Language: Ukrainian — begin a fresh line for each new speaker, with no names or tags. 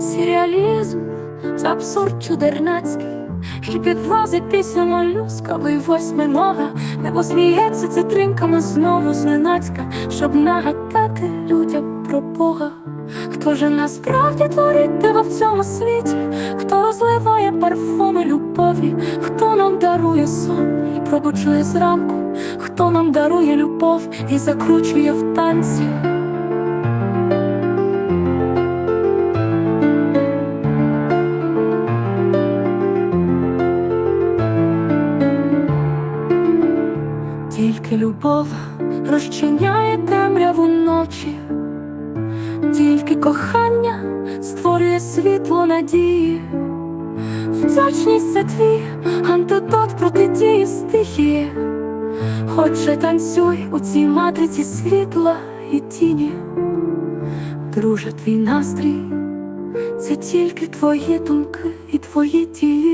Сіріалізм це абсурд чудернацький, що підвозить після молюска, і восьминога, небо сміється цитринками знову зненацька, щоб нагадати людям про Бога. Хто же насправді творить тебе в цьому світі? Хто розливає парфуми любові? Хто нам дарує сон і пробуджує зранку? Хто нам дарує любов і закручує в танці? Тільки любов розчиняє темряву ночі, тільки кохання створює світло надії. Вдячність це твій антидот протидії стихії. Отже, танцюй у цій матриці світла і тіні. Друже, твій настрій це тільки твої думки і твої дії.